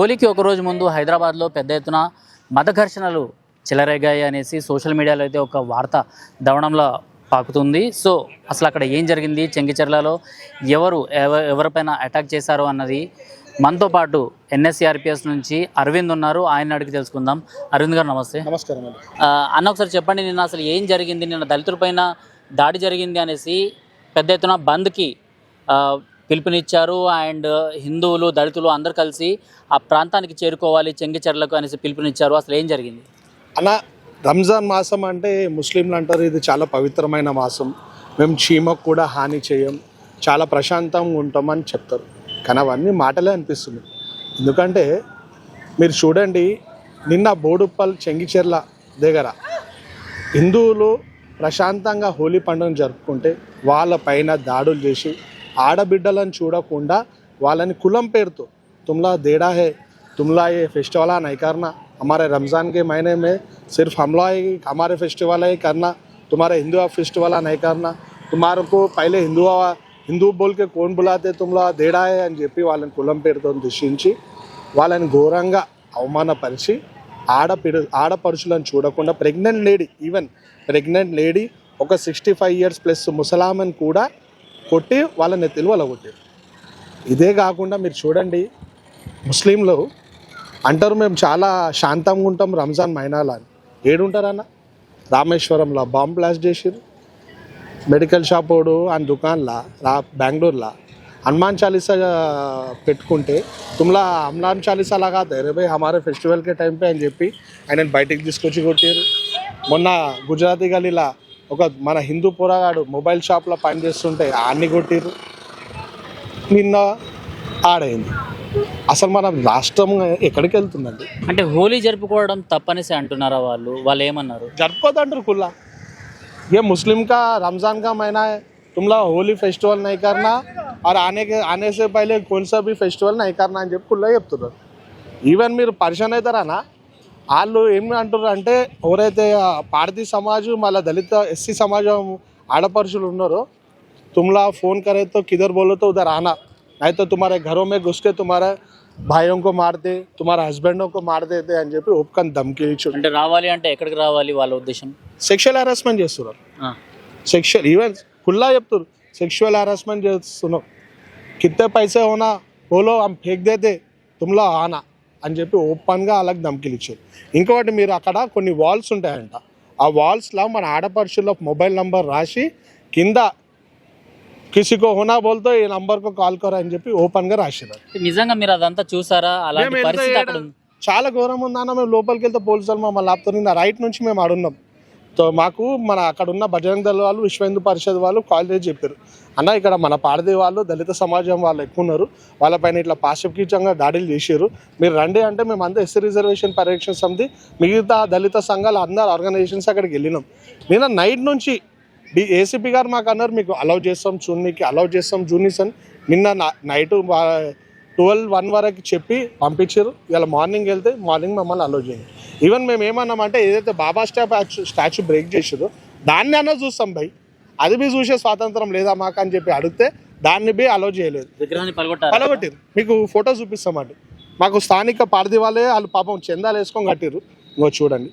హోలీకి ఒక రోజు ముందు హైదరాబాద్లో పెద్ద ఎత్తున మత ఘర్షణలు చెలరేగాయి అనేసి సోషల్ మీడియాలో అయితే ఒక వార్త దవడంలో పాకుతుంది. సో అసలు అక్కడ ఏం జరిగింది? చెంగిచెర్లలో ఎవరు ఎవ- ఎవరిపైన అటాక్ చేశారు అన్నది మనతో పాటు ఎన్ఎస్సిఆర్పిఎస్ నుంచి అరవింద్ ఉన్నారు. ఆయన అడిగి తెలుసుకుందాం. అరవింద్ గారు నమస్తే. నమస్కారం అన్న ఒకసారి చెప్పండి నిన్న అసలు ఏం జరిగింది? నిన్న దళితులపైన దాడి జరిగింది అనేసి పెద్ద ఎత్తున బంద్కి పిలుపునిచ్చారు. అండ్ హిందువులు దళితులు అందరు కలిసి ఆ ప్రాంతానికి చేరుకోవాలి చెంగిచెర్లకు అనేసి పిలుపునిచ్చారు. అసలు ఏం జరిగింది? అలా రంజాన్ మాసం అంటే ముస్లింలు అంటారు ఇది చాలా పవిత్రమైన మాసం. మేము చీమకు కూడా హాని చేయం చాలా ప్రశాంతంగా ఉంటామని చెప్తారు. కానీ అవన్నీ మాటలే అనిపిస్తుంది ఎందుకంటే మీరు చూడండి నిన్న బోడుప్పల్ చెంగిచెర్ల దగ్గర హిందువులు ప్రశాంతంగా హోలీ పండుగను జరుపుకుంటే వాళ్ళ పైన దాడులు చేసి ఆడబిడ్డలను చూడకుండా వాళ్ళని కులం పేరుతో తుమ్లా దేడా హే తుమ్లా ये फेस्टिवल नहीं करना हमारे रमज़ान के महीने में सिर्फ हमला ही हमारे फेस्टिवल ही करना तुम्हारे हिंदू फेस्टिवल नहीं करना तुम्हारे को पहले हिंदू హిందూ బోల్కే కోన్ బులాతే తుమ్లా దేడాయే అని చెప్పి వాళ్ళని కులం పేరుతో దూషించి వాళ్ళని ఘోరంగా అవమానపరిచి ఆడపిడు ఆడపడుచులను చూడకుండా pregnant lady even pregnant lady ఒక సిక్స్టీ ఫైవ్ ఇయర్స్ ప్లస్ ముసలామని కూడా కొట్టి వాళ్ళని నెత్తిలు కొట్టారు. ఇదే కాకుండా మీరు చూడండి ముస్లింలు అంటారు మేము చాలా శాంతంగా ఉంటాం రంజాన్ మైనాలా అని. ఏడుంటారన్న? రామేశ్వరంలో బాంబ్ బ్లాస్ట్ చేసిరు మెడికల్ షాప్ వాడు ఆయన దుకాన్లా రా బెంగళూరులో. హనుమాన్ చాలీసా పెట్టుకుంటే తుమ్లా హనుమాన్ చాలీసా లాగా రే భాయ్ హమారే ఫెస్టివల్కే టైం పే అని చెప్పి ఆయన బయటికి తీసుకొచ్చి కొట్టారు మొన్న గుజరాతీ గలీలా ఒక మన హిందూ పోరాగాడు మొబైల్ షాప్లో పనిచేస్తుంటే ఆన్ని కొట్టిర్రు నిన్న ఆడైంది అసలు మన రాష్ట్రం ఎక్కడికి వెళ్తుందండి అంటే హోలీ జరుపుకోవడం తప్పనేసి అంటున్నారా వాళ్ళు వాళ్ళు ఏమన్నారు జరుపుకోదంటారు కుల్లా ये मुस्लिम का रमज़ान का महीना है तुम लोग होली फेस्टिवल नहीं करना और आने के आने से पहले कौन सा भी ఫెస్టివల్ नहीं करना అని చెప్పి కుల్లా చెప్తున్నారు ఈవెన్ మీరు పరిచయం అవుతారనా వాళ్ళు ఏమి అంటారు అంటే ఎవరైతే ఆ పాడతీ సమాజం మళ్ళీ దళిత ఎస్సీ సమాజం ఆడపరుషులు ఉన్నారో तुमला फोन करे तो किधर बोलो तो उधर आना नहीं तो तुम्हारे घरों में घुस के तुम्हारे भाइयों को मार दे तुम्हारे हस्बैंडों को मार देते అని చెప్పి ఒప్పుకొని ధమ్కి ఇచ్చు అంటే రావాలి అంటే ఎక్కడికి రావాలి వాళ్ళ ఉద్దేశం సెక్షువల్ హెరాస్మెంట్ చేస్తున్నారు ఆ. సెక్షువల్ ఈవెన్ కుల్లా చెప్తారు సెక్షువల్ హెరాస్మెంట్ చేస్తున్నావు కిత్తే పైసే హోనా బోలో హమ్ ఫేక్ దేతే తుమ్లో ఆనా అని చెప్పి ఓపెన్గా అలాగే ధమ్కిలు ఇచ్చారు. ఇంకొకటి మీరు అక్కడ కొన్ని వాల్స్ ఉంటాయంట. ఆ వాల్స్లో మన ఆడపడుచుల మొబైల్ నంబర్ రాసి కింద కిసికో హోనా బోల్తో ఈ నంబర్కు కాల్ కరో అని చెప్పి ఓపెన్గా రాసినారు నిజంగా మీరు అదంతా చూసారా? అలాంటి పరిస్థితి చాలా ఘోరం ఉందన్న మేము లోపలికి వెళ్తే పోలీసులు మమ్మల్ని ఆపుతారు. నా రైట్ నుంచి మేము ఆడున్నాం. సో మాకు మన అక్కడ ఉన్న బజరంగ దళ వాళ్ళు విశ్వ హిందూ పరిషత్ వాళ్ళు కాల్ చేసి చెప్పారు. అన్న ఇక్కడ మన పాడదే వాళ్ళు దళిత సమాజం వాళ్ళు ఎక్కువ ఉన్నారు. వాళ్ళపైన ఇట్లా పాశవికంగా దాడులు చేశారు. మీరు రండి అంటే మేము అంతా ఎస్సీ రిజర్వేషన్ పరిరక్షణ సమితి మిగతా దళిత సంఘాలు అందరు ఆర్గనైజేషన్స్ అక్కడికి వెళ్ళినాం. నిన్న నైట్ నుంచి డి ఏసీపీ గారు మాకు అన్నారు మీకు అలౌ చేస్తాం చూడనీకి అలౌ చేస్తాం జూనీస్ అని. నిన్న నైట్ ట్వెల్వ్ వన్ వరకు చెప్పి పంపించారు. ఇలా మార్నింగ్ వెళ్తే మార్నింగ్ మమ్మల్ని అలౌ చేయండి. ఈవెన్ మేము ఏమన్నామంటే ఏదైతే బాబా స్టాచ్యూ స్టాచ్యూ బ్రేక్ చేసారో దాన్ని అన్నా చూస్తాం భయ్. అది బి చూసే స్వాతంత్రం లేదా మాకు అని చెప్పి అడిగితే దాన్ని బి అలౌ చేయలేదు. పలగొట్టారు మీకు ఫోటో చూపిస్తామండి మాకు స్థానిక పారది వాళ్ళే వాళ్ళు పాపం చందాలు వేసుకొని కట్టిరు. ఇంకో చూడండి.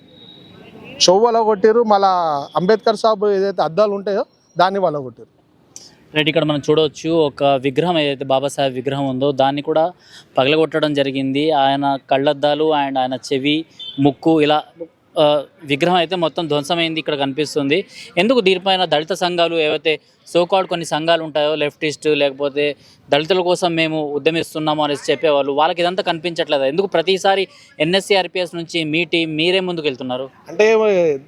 చెవ్వలో కొట్టిరు మళ్ళా అంబేద్కర్ సాబ్ ఏదైతే అద్దాలు ఉంటాయో దాన్ని వాళ్ళ కొట్టిరు రైట్ ఇక్కడ మనం చూడవచ్చు ఒక విగ్రహం ఏదైతే బాబాసాహెబ్ విగ్రహం ఉందో దాన్ని కూడా పగలగొట్టడం జరిగింది. ఆయన కళ్ళద్దాలు అండ్ ఆయన చెవి ముక్కు ఇలా విగ్రహం అయితే మొత్తం ధ్వంసమైంది ఇక్కడ కనిపిస్తుంది. ఎందుకు దీనిపైన దళిత సంఘాలు ఏవైతే సోకాడ్ కొన్ని సంఘాలు ఉంటాయో లెఫ్టిస్ట్ లేకపోతే దళితుల కోసం మేము ఉద్యమిస్తున్నాము అనేసి చెప్పేవాళ్ళు వాళ్ళకి ఇదంతా కనిపించట్లేదు? ఎందుకు ప్రతిసారి ఎన్ఎస్సిఆర్పిఎస్ నుంచి మీ టీం మీరే ముందుకు వెళ్తున్నారు అంటే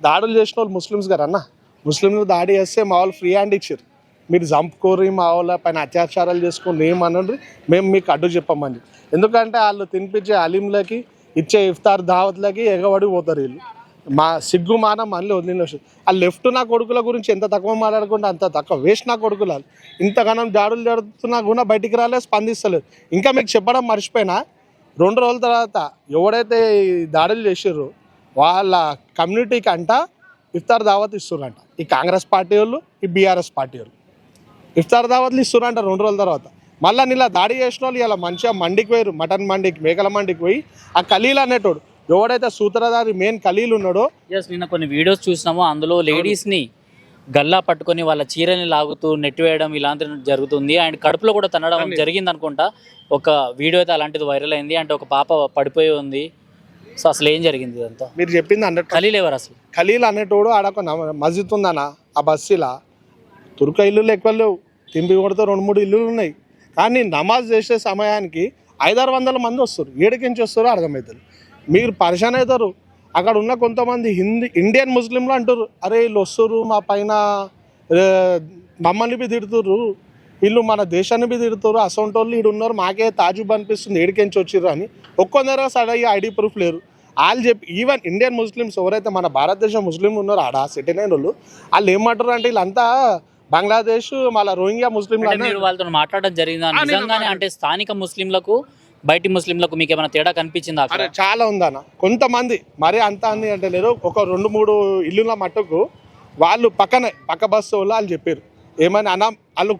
దాడులు చేసిన వాళ్ళు ముస్లిమ్స్ గారు అన్న ముస్లింలు దాడి చేస్తే మా వాళ్ళు ఫ్రీ హ్యాండ్ ఇచ్చారు మీరు చంపుకోరి మా వాళ్ళ పైన అత్యాచారాలు చేసుకుని ఏమనండి మేము మీకు అడ్డు చెప్పమని ఎందుకంటే వాళ్ళు తినిపించే అలీంలకి ఇచ్చే ఇఫ్తార్ దావత్లకి ఎగబడి పోతారు వీళ్ళు. మా సిగ్గు మాన మళ్ళీ వదిలిన ఆ లెఫ్ట్ నా కొడుకుల గురించి ఎంత తక్కువ మాట్లాడకుండా అంత తక్కువ. వేస్ట్ నా కొడుకులు ఇంతగానం దాడులు జరుగుతున్నా కూడా బయటికి రాలేదు స్పందిస్తలేదు. ఇంకా మీకు చెప్పడం మర్చిపోయినా రెండు రోజుల తర్వాత ఎవడైతే దాడులు చేసారో వాళ్ళ కమ్యూనిటీకి అంట ఇఫ్తార్ దావత్ ఇస్తున్నారంట ఈ కాంగ్రెస్ పార్టీ వాళ్ళు ఈ బీఆర్ఎస్ పార్టీ వాళ్ళు. ఇఫ్తార్ దావత్లు ఇస్తున్నారంట రెండు రోజుల తర్వాత. మళ్ళీ నీళ్ళ దాడి చేసిన వాళ్ళు ఇలా మంచిగా మండికి పోయారు మటన్ మండికి మేకల మండికి పోయి ఆ ఖలీల్ అనేటోడు ఎవడైతే సూత్రధారి మెయిన్ ఖలీల్ ఉన్నాడో ఎస్ నిన్న కొన్ని వీడియోస్ చూసినాము అందులో లేడీస్ని గల్లా పట్టుకొని వాళ్ళ చీరని లాగుతూ నెట్టివేయడం ఇలాంటివి జరుగుతుంది. అండ్ కడుపులో కూడా తనడం జరిగింది అనుకుంటా. ఒక వీడియో అయితే అలాంటిది వైరల్ అయింది. అంటే ఒక పాప పడిపోయి ఉంది. సో అసలు ఏం జరిగింది ఇదంతా? మీరు చెప్పింది అన్నట్టు ఖలీల్ ఎవరు అసలు? ఖలీల్ అనేటోడు ఆడ ఒక మస్జిద్ ఉందన్న ఆ బస్సులా. తుర్క ఇల్లులు ఎక్కువ లేవు. తింపి కొడితే రెండు మూడు ఇల్లులు ఉన్నాయి. కానీ నమాజ్ చేసే సమయానికి ఐదారు వందల మంది వస్తారు. ఏడికించి వస్తారో అర్థమవుతుంది మీరు పరిశాన్ అవుతారు. అక్కడ ఉన్న కొంతమంది హిందీ ఇండియన్ ముస్లింలు అంటారు. అరే వీళ్ళు వస్తారు మా పైన మమ్మల్ని బి తిడుతుర్రు. వీళ్ళు మన దేశాన్ని బి తిడుతురు అసొంటి వాళ్ళు ఈడు ఉన్నారు. మాకే తాజుబ్ అనిపిస్తుంది. ఏడికించి వచ్చిర్రు అని. ఒక్కొందర సడ ఐడి ప్రూఫ్ లేరు. వాళ్ళు చెప్పి ఈవెన్ ఇండియన్ ముస్లిమ్స్ ఎవరైతే మన భారతదేశం ముస్లిం ఉన్నారో ఆడ సెటిల్ అయిన వాళ్ళు వాళ్ళు ఏమంటారు అంటే వీళ్ళంతా బంగ్లాదేశ్ మళ్ళీ రోహింగ్యా ముస్లింలు. మీరు వాళ్ళతో మాట్లాడడం జరిగిందా? నిజంగానే. అంటే స్థానిక ముస్లింలకు బయటి ముస్లింలకు మీకు ఏమైనా తేడా కనిపించిందా చాలా ఉందన్న కొంతమంది మరీ అంత అంది అంటే లేదు. ఒక రెండు మూడు ఇల్లుల మట్టుకు వాళ్ళు పక్కనే పక్క బస్సు వాళ్ళు వాళ్ళు చెప్పారు. ఏమని అన్న వాళ్ళు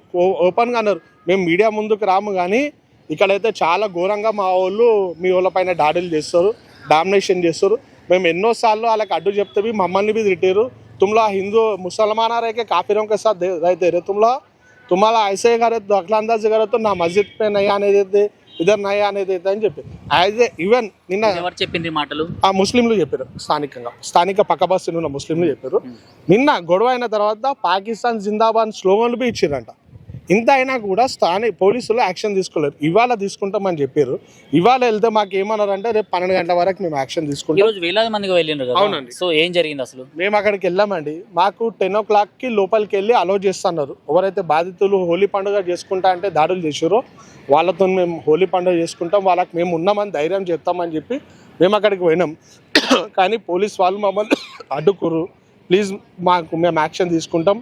ఓపెన్గా అన్నారు. మేము మీడియా ముందుకు రాము కానీ ఇక్కడైతే చాలా ఘోరంగా మా వాళ్ళు మీ వాళ్ళ పైన దాడులు చేస్తారు డామినేషన్ చేస్తారు. మేము ఎన్నోసార్లు వాళ్ళకి అడ్డు చెప్తే మమ్మల్ని బి తిట్టారు తుమ్లా హిందూ ముసల్మాన్ आ रहे के काफिरों के साथ दे- रहते रहे तुमला तुम्हाला ऐसे करे दखलांदाजी करे तो ना मस्जिद पे नहीं आने देते ఇద్దరు నయ అనేది అయితే అని చెప్పి అయితే ఈవెన్ నిన్న ఎవరు చెప్పింది ఈ మాటలు ఆ ముస్లింలు చెప్పారు స్థానికంగా స్థానిక పక్క బస్సులో ఉన్న ముస్లింలు చెప్పారు నిన్న గొడవ అయిన తర్వాత పాకిస్తాన్ జిందాబాద్ స్లోగన్లు బి ఇచ్చిరంట ఇంత అయినా కూడా స్థానిక పోలీసులు యాక్షన్ తీసుకోలేరు ఇవాళ తీసుకుంటామని చెప్పారు. ఇవాళ వెళ్తే మాకు ఏమన్నారంటే రేపు పన్నెండు గంటల వరకు మేము యాక్షన్ తీసుకుంటాం. రోజు వేలాది మందికి వెళ్ళిండ్రు కదా. అవునండి. సో ఏం జరిగింది అసలు? మేము అక్కడికి వెళ్ళామండి. మాకు టెన్ ఓ క్లాక్కి లోపలికి వెళ్ళి అలో చేస్తున్నారు. ఎవరైతే బాధితులు హోలీ పండుగ చేసుకుంటా అంటే దాడులు చేసారో వాళ్ళతో మేము హోలీ పండుగ చేసుకుంటాం. వాళ్ళకి మేము ఉన్నామని ధైర్యం చెప్తామని చెప్పి మేము అక్కడికి పోయినాం. కానీ పోలీస్ వాళ్ళు మమ్మల్ని అడ్డుకురు ప్లీజ్ మాకు మేము యాక్షన్ తీసుకుంటాం.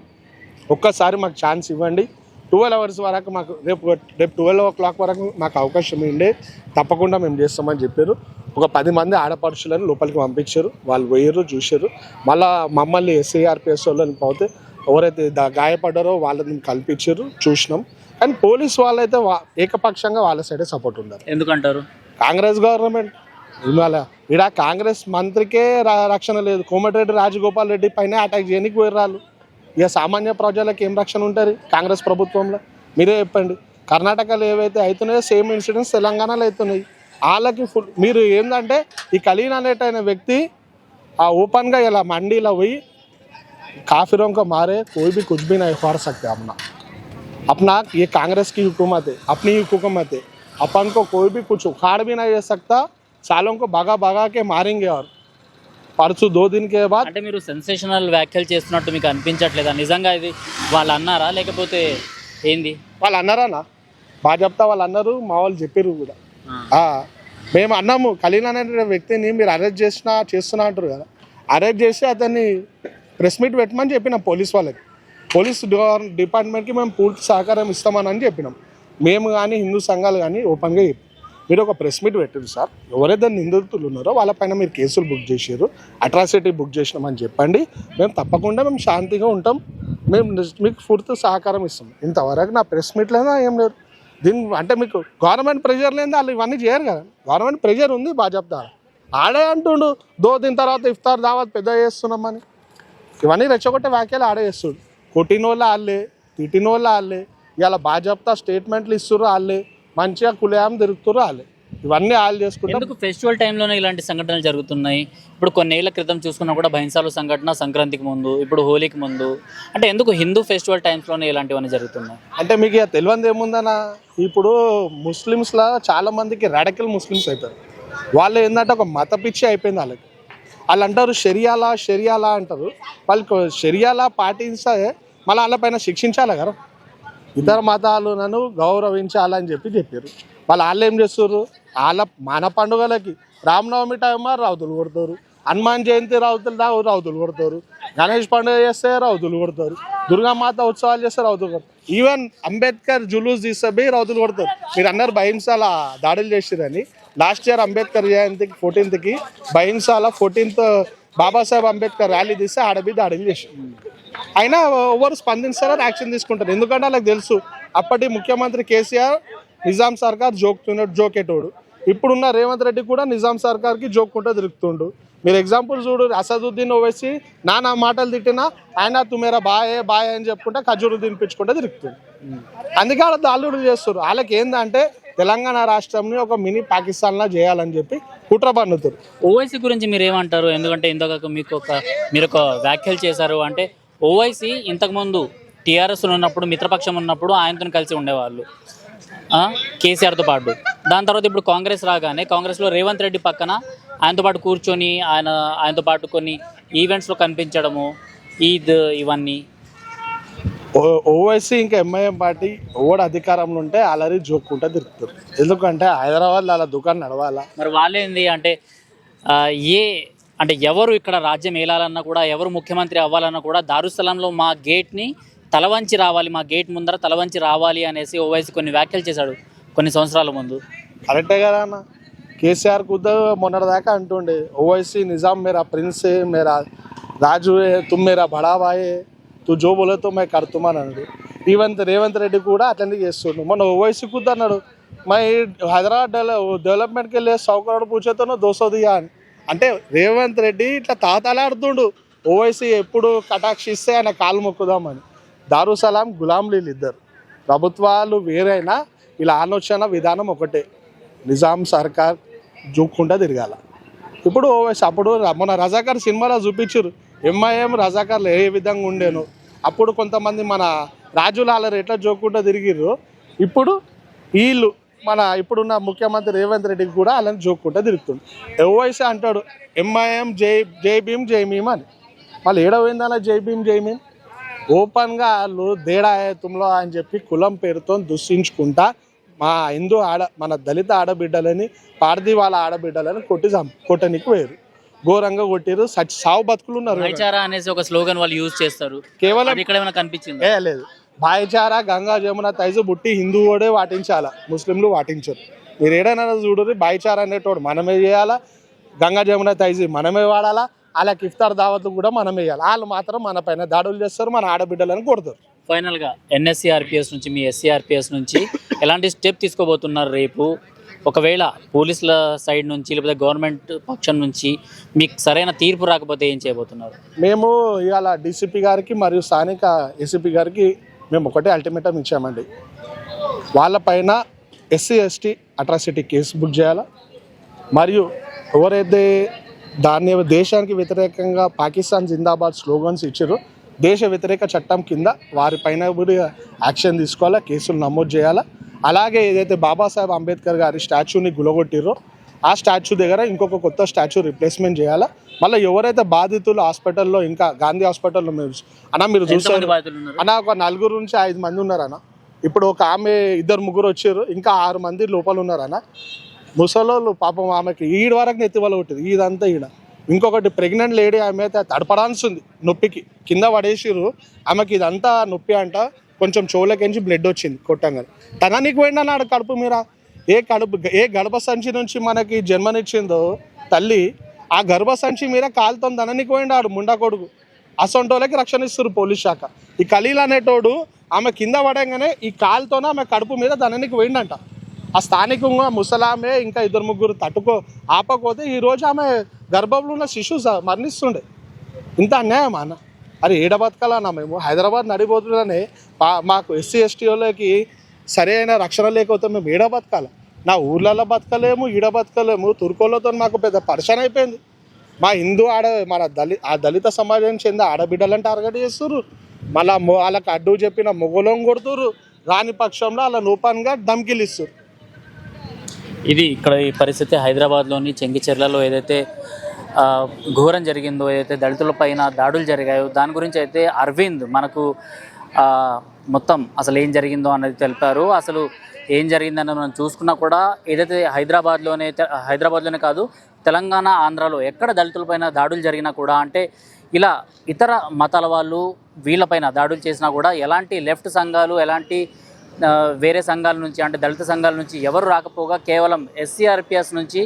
ఒక్కసారి మాకు ఛాన్స్ ఇవ్వండి. ట్వెల్వ్ అవర్స్ వరకు మాకు రేపు రేపు ట్వెల్వ్ ఓ క్లాక్ వరకు మాకు అవకాశం ఉండే తప్పకుండా మేము చేస్తామని చెప్పారు. ఒక పది మంది ఆడపడుచులను లోపలికి పంపించారు. వాళ్ళు పోయారు చూశారు. మళ్ళా మమ్మల్ని ఎస్ఐఆర్పిఎస్ వాళ్ళని పోతే ఎవరైతే గాయపడ్డారో వాళ్ళని కల్పించారు చూసినాం. కానీ పోలీస్ వాళ్ళైతే వా- ఏకపక్షంగా వాళ్ళ సైడే సపోర్ట్ ఉన్నారు ఎందుకంటారు? కాంగ్రెస్ గవర్నమెంట్ ఇవాళ ఈడ కాంగ్రెస్ మంత్రికే రక్షణ లేదు. కోమటిరెడ్డి రాజగోపాల్ రెడ్డి పైన అటాక్ చేయడానికి పోయారు వాళ్ళు. ఇక సామాన్య ప్రజలకు ఏం రక్షణ ఉంటుంది కాంగ్రెస్ ప్రభుత్వంలో మీరే చెప్పండి కర్ణాటకలో ఏవైతే అవుతున్నాయో సేమ్ ఇన్సిడెంట్స్ తెలంగాణలో అవుతున్నాయి వాళ్ళకి ఫుల్ మీరు ఏంటంటే ఈ కలీన్ అనేటైన వ్యక్తి ఆ ఓపెన్గా ఇలా మండీలో పోయి काफिरों को मारे कोई भी कुछ भी नहीं उखाड़ सकते अपना अपना ये कांग्रेस की हुकूमत है अपनी ही हुकूमत है अपन को कोई भी कुछ उखाड़ भी नहीं दे सकता सालों को भगा भगा के मारेंगे और పర్సు దోదినికే దీనికే అంటే మీరు సెన్సేషనల్ వ్యాఖ్యలు చేస్తున్నట్టు మీకు అనిపించట్లేదా? నిజంగా ఇది వాళ్ళు అన్నారా? లేకపోతే ఏంది? వాళ్ళు అన్నారా బాగా చెప్తా వాళ్ళు అన్నారు మా వాళ్ళు చెప్పారు కూడా. మేము అన్నాము కలీన్ అనే వ్యక్తిని మీరు అరెస్ట్ చేసినా చేస్తున్నా అంటారు కదా. అరెస్ట్ చేసి అతన్ని ప్రెస్ మీట్ పెట్టమని చెప్పినాం పోలీస్ వాళ్ళకి. పోలీస్ డిపార్ట్మెంట్కి మేము పూర్తి సహకారం ఇస్తామని చెప్పినాం. మేము కానీ హిందూ సంఘాలు కానీ ఓపెన్గా చెప్పాం మీరు ఒక ప్రెస్ మీట్ పెట్టారు సార్. ఎవరైతే నిందితులు ఉన్నారో వాళ్ళపైన మీరు కేసులు బుక్ చేసారు అట్రాసిటీ బుక్ చేసినామని చెప్పండి. మేము తప్పకుండా మేము శాంతిగా ఉంటాం. మేము మీకు పూర్తి సహకారం ఇస్తాం. ఇంతవరకు నా ప్రెస్ మీట్లైనా ఏం లేదు. దీని అంటే మీకు గవర్నమెంట్ ప్రెషర్ లేని వాళ్ళు ఇవన్నీ చేయరు కదా. గవర్నమెంట్ ప్రెషర్ ఉంది బాగా ఆడే అంటుండు దో దీని తర్వాత ఇఫ్తార్ దావత్ పెద్ద చేస్తున్నామని. ఇవన్నీ రెచ్చగొట్టే వ్యాఖ్యలు ఆడే చేస్తుడు. కొట్టిన వాళ్ళు వాళ్ళే తిట్టిన వాళ్ళు. వాళ్ళే ఇలా బాగా స్టేట్మెంట్లు ఇస్తుర్రు వాళ్ళే. మంచిగా కులయాం తిరుగుతుర్రు వాళ్ళే. ఇవన్నీ వాళ్ళు చేసుకుంటాం. ఎందుకు ఫెస్టివల్ టైంలోనే ఇలాంటి సంఘటనలు జరుగుతున్నాయి? ఇప్పుడు కొన్నేళ్ళ క్రితం చూసుకున్నా కూడా బహింసాలు సంఘటన సంక్రాంతికి ముందు ఇప్పుడు హోలీకి ముందు. అంటే ఎందుకు హిందూ ఫెస్టివల్ టైమ్స్లోనే ఇలాంటివన్నీ జరుగుతున్నాయి? అంటే మీకు తెలియంది ఏముందన్న? ఇప్పుడు ముస్లిమ్స్లో చాలా మందికి రాడికల్ ముస్లిమ్స్ అయిపోయారు. వాళ్ళు ఏంటంటే ఒక మత పిచ్చి అయిపోయింది వాళ్ళకి. వాళ్ళు అంటారు షరియాలా షరియాలా అంటారు. వాళ్ళకి షరియాలా పాటిస్తే మళ్ళీ వాళ్ళపైన శిక్షించాలి కదా ఇతర మతాలు నన్ను గౌరవించాలని చెప్పి చెప్పారు వాళ్ళు వాళ్ళు ఏం చేస్తారు వాళ్ళ మన పండుగలకి రామనవమి టైం రౌతులు కొడతారు. హనుమాన్ జయంతి రౌతులు దా రౌతులు కొడతారు. గణేష్ పండుగ చేస్తే రౌతులు కొడతారు. దుర్గామాత ఉత్సవాలు చేస్తే రౌతులు కొడతారు. ఈవెన్ అంబేద్కర్ జులూస్ తీస్తే పోయి రౌతులు కొడతారు. మీరు అన్నారు భయంసాల దాడులు చేసిరని లాస్ట్ ఇయర్ అంబేద్కర్ జయంతికి ఫోర్టీన్త్కి భయంసాల ఫోర్టీన్త్ బాబాసాహెబ్ అంబేద్కర్ ర్యాలీ తీస్తే ఆడబి దాడులు చేసి అయినా ఎవరు స్పందించారా యాక్షన్ తీసుకుంటారు. ఎందుకంటే వాళ్ళకి తెలుసు అప్పటి ముఖ్యమంత్రి కేసీఆర్ నిజాం సర్కార్ జోకుతున్నాడు జోకేటోడు. ఇప్పుడున్న రేవంత్ రెడ్డి కూడా నిజాం సర్కార్కి జోక్కుంటూ తిరుగుతుండు. మీరు ఎగ్జాంపుల్ చూడు అసదుద్దీన్ ఓవైసీ నానా మాటలు తిట్టినా ఆయన తుమేరా బాయే బాయ్ అని చెప్పుకుంటే ఖజూరు తినిపించుకుంటే తిరుగుతుంది అందుకే వాళ్ళ దాల్లుడు చేస్తారు వాళ్ళకి ఏంటంటే తెలంగాణ రాష్ట్రంని ఒక మినీ పాకిస్తాన్లా చేయాలని చెప్పి కుట్ర పన్నుతారు ఓవైసీ గురించి మీరు ఏమంటారు ఎందుకంటే ఇందాక మీకు ఒక మీరు ఒక వ్యాఖ్యలు చేశారు అంటే ఓవైసీ ఇంతకుముందు టీఆర్ఎస్ ఉన్నప్పుడు మిత్రపక్షం ఉన్నప్పుడు ఆయనతో కలిసి ఉండేవాళ్ళు. కేసీఆర్తో పాటు. దాని తర్వాత ఇప్పుడు కాంగ్రెస్ రాగానే కాంగ్రెస్లో రేవంత్ రెడ్డి పక్కన ఆయనతో పాటు కూర్చొని ఆయన ఆయనతో పాటు కొన్ని ఈవెంట్స్లో కనిపించడము ఈద్ ఇవన్నీ. ఓవైసీ ఇంకా ఎంఐఎం పార్టీ ఓడి అధికారంలో ఉంటే అలరి జోక్కుంటా తిరుగుతారు. ఎందుకంటే హైదరాబాద్లో అలా దుకాణం నడవాలా? మరి వాళ్ళేంది అంటే ఏ అంటే ఎవరు ఇక్కడ రాజ్యం ఏలాలన్నా కూడా ఎవరు ముఖ్యమంత్రి అవ్వాలన్నా కూడా దారుస్థలంలో మా గేట్ని తలవంచి రావాలి మా గేట్ ముందర తలవంచి రావాలి అనేసి ఓవైసీ కొన్ని వ్యాఖ్యలు చేశాడు కొన్ని సంవత్సరాల ముందు. కరెక్టే కదా అన్న. కేసీఆర్ కుద్ద మొన్నటిదాకా అంటుండే ఓవైసీ నిజాం మేరా ప్రిన్స్ మేరా రాజు తుమ్ మేరా బడాబాయే తు జో తో మే కడుతుమా అన్నాడు. రేవంత్ రేవంత్ రెడ్డి కూడా అట్లనే చేస్తుండు. మొన్న ఓవైసీ కుద్ద అన్నాడు మై హైదరాబాద్ డెవలప్ డెవలప్మెంట్కి వెళ్ళే సౌ కరోడ్ పూచేతోనో అని. అంటే రేవంత్ రెడ్డి ఇట్లా తాతలాడుతుండు. ఓవైసీ ఎప్పుడు కటాక్షిస్తే ఆయన కాలు మొక్కుదామని. దారుసలాం గులాంలీలు ఇద్దరు. ప్రభుత్వాలు వేరైనా ఇలా ఆలోచన విధానం ఒకటే. నిజాం సర్కార్ జూక్కుంటా తిరగాల. ఇప్పుడు ఓవైసీ అప్పుడు మన రజాకార్ సినిమాలో చూపించారు ఎంఐఎం రజాకార్లు ఏ విధంగా ఉండేను? అప్పుడు కొంతమంది మన రాజులాల ఎట్లా జోక్కుంటా తిరిగిర్రు? ఇప్పుడు వీళ్ళు మన ఇప్పుడున్న ముఖ్యమంత్రి రేవంత్ రెడ్డికి కూడా అలాని జోక్కుంటా తిరుగుతుంది. ఓవైసీ అంటాడు ఎంఐఎం జై జై భీమ్ జై భీమ్ అని. వాళ్ళు ఏడవైందన్న జై భీమ్ జై భీమ్? ఓపెన్గా వాళ్ళు దేడా తుమ్లో అని చెప్పి కులం పేరుతో దుష్టించుకుంటా మా హిందూ ఆడ మన దళిత ఆడబిడ్డలని పారది వాళ్ళ ఆడబిడ్డలని కొట్టి కొట్టనికి వేరు ఘోరంగా కొట్టిరు సచ్ సావు బతుకులు ఉన్నారు. అనేసి ఒక స్లోగన్ వాళ్ళు యూజ్ చేస్తారు. కేవలం ఇక్కడ ఏమైనా కనిపించింది? ఏ లేదు. భాయిచారా గంగా జమున తైజు బుట్టి హిందువుడే వాటించాలా? ముస్లింలు వాటించరు. మీరు ఏడైనా చూడరు భాయిచారా అనేటోడు మనమే చేయాలా? గంగా జమున తైజు మనమే వాడాలా? వాళ్ళకి ఇఫ్తార్ దావత్లు కూడా మనమే వేయాలి వాళ్ళు మాత్రం మన పైన దాడులు చేస్తారు మన ఆడబిడ్డలను కొడతారు. ఫైనల్గా ఎన్ఎస్సీఆర్పిఎస్ నుంచి మీ ఎస్సీఆర్పిఎస్ నుంచి ఎలాంటి స్టెప్ తీసుకోబోతున్నారు రేపు? ఒకవేళ పోలీసుల సైడ్ నుంచి లేకపోతే గవర్నమెంట్ పక్షం నుంచి మీకు సరైన తీర్పు రాకపోతే ఏం చేయబోతున్నారు? మేము ఇవాళ డీసీపీ గారికి మరియు స్థానిక ఏసీపీ గారికి మేము ఒకటే అల్టిమేటం ఇచ్చామండి. వాళ్ళపైన SC ST atrocity case book చేయాలా? మరియు ఎవరైతే దాన్ని దేశానికి వ్యతిరేకంగా పాకిస్తాన్ జిందాబాద్ స్లోగన్స్ ఇచ్చారో దేశ వ్యతిరేక చట్టం కింద వారిపైన కూడా యాక్షన్ తీసుకోవాలా? కేసులు నమోదు చేయాలా? అలాగే ఏదైతే బాబాసాహెబ్ అంబేద్కర్ గారి స్టాచ్యూని గులగొట్టిరో ఆ స్టాచ్యూ దగ్గర ఇంకొక కొత్త స్టాచ్యూ రిప్లేస్మెంట్ చేయాలా? మళ్ళీ ఎవరైతే బాధితులు హాస్పిటల్లో ఇంకా గాంధీ హాస్పిటల్లో మీరు అన్న మీరు చూసారు? అన్న ఒక నలుగురు నుంచి ఐదు మంది ఉన్నారన్న ఇప్పుడు ఒక ఆమె ఇద్దరు ముగ్గురు వచ్చారు ఇంకా ఆరు మంది లోపల ఉన్నారన్న ముసలోళ్ళు పాపం ఆమెకి ఈడ వరకు నెత్తి వల్ల కొట్టింది ఇదంతా ఈడ. ఇంకొకటి ప్రెగ్నెంట్ లేడీ ఆమె అయితే తడపడాల్సి ఉంది నొప్పికి. కింద పడేసిర్రు ఆమెకి ఇదంతా నొప్పి అంట కొంచెం చెవులకించి బ్లడ్ వచ్చింది కొట్టంగా తననికి పోయింది అన్నాడు కడుపు మీద ఏ కడుపు ఏ గడప సంచి నుంచి మనకి జన్మనిచ్చిందో తల్లి ఆ గర్భ సంచి మీద కాలుతో తననికి పోయిండాడు ముండా కొడుకు. అసొంటోళ్ళకి రక్షణ ఇస్తారు పోలీస్ శాఖ. ఈ ఖలీల్ అనేటోడు ఆమె కింద పడంగానే ఈ కాలుతోనే ఆమె కడుపు మీద ధననికి పోయిండంట. ఆ స్థానికంగా ముసలామే ఇంకా ఇద్దరు ముగ్గురు తట్టుకో ఆపకపోతే ఈరోజు ఆమె గర్భంలో ఉన్న శిశువు స- మరణిస్తుండే. ఇంత అన్యాయం అన్న? అరే ఏడ బతకాలన్నా మేము. హైదరాబాద్ నడిపోతుందనే మాకు ఎస్సీ ఎస్టీ వాళ్ళకి సరైన రక్షణ లేకపోతే మేము ఈడ బతకాలి. నా ఊర్లలో బతకలేము ఈడ బతకలేము. తుర్కోళ్ళతో మాకు పెద్ద పరిచయం అయిపోయింది. మా హిందూ ఆడ మన దళిత ఆ దళిత సమాజానికి చెందిన ఆడబిడ్డలను టార్గెట్ చేస్తుర్రు. మళ్ళా వాళ్ళకి అడ్డు చెప్పిన మొగలం కొడుతుర్రు. రాని పక్షంలో వాళ్ళ నూపాన్గా ధమ్కిలు ఇస్తారు ఇది ఇక్కడ ఈ పరిస్థితి హైదరాబాద్లోని చెంగిచెర్లలో ఏదైతే ఘోరం జరిగిందో ఏదైతే దళితుల పైన దాడులు జరిగాయో దాని గురించి అయితే అరవింద్ మనకు మొత్తం అసలు ఏం జరిగిందో అనేది తెలిపారు. అసలు ఏం జరిగిందని మనం చూసుకున్నా కూడా ఏదైతే హైదరాబాద్లోనే హైదరాబాద్లోనే కాదు తెలంగాణ ఆంధ్రాలో ఎక్కడ దళితులపైన దాడులు జరిగినా కూడా అంటే ఇలా ఇతర మతాల వాళ్ళు వీళ్ళపైన దాడులు చేసినా కూడా ఎలాంటి లెఫ్ట్ సంఘాలు ఎలాంటి వేరే సంఘాల నుంచి అంటే దళిత సంఘాల నుంచి ఎవరు రాకపోగా కేవలం ఎస్సీఆర్పిఎస్ నుంచి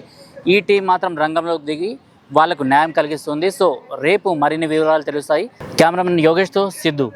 ఈ టీం మాత్రం రంగంలోకి దిగి వాళ్ళకు న్యాయం కలిగిస్తుంది. సో రేపు మరిన్ని వివరాలు తెలుస్తాయి. కెమెరామెన్ యోగేష్తో సిద్ధు.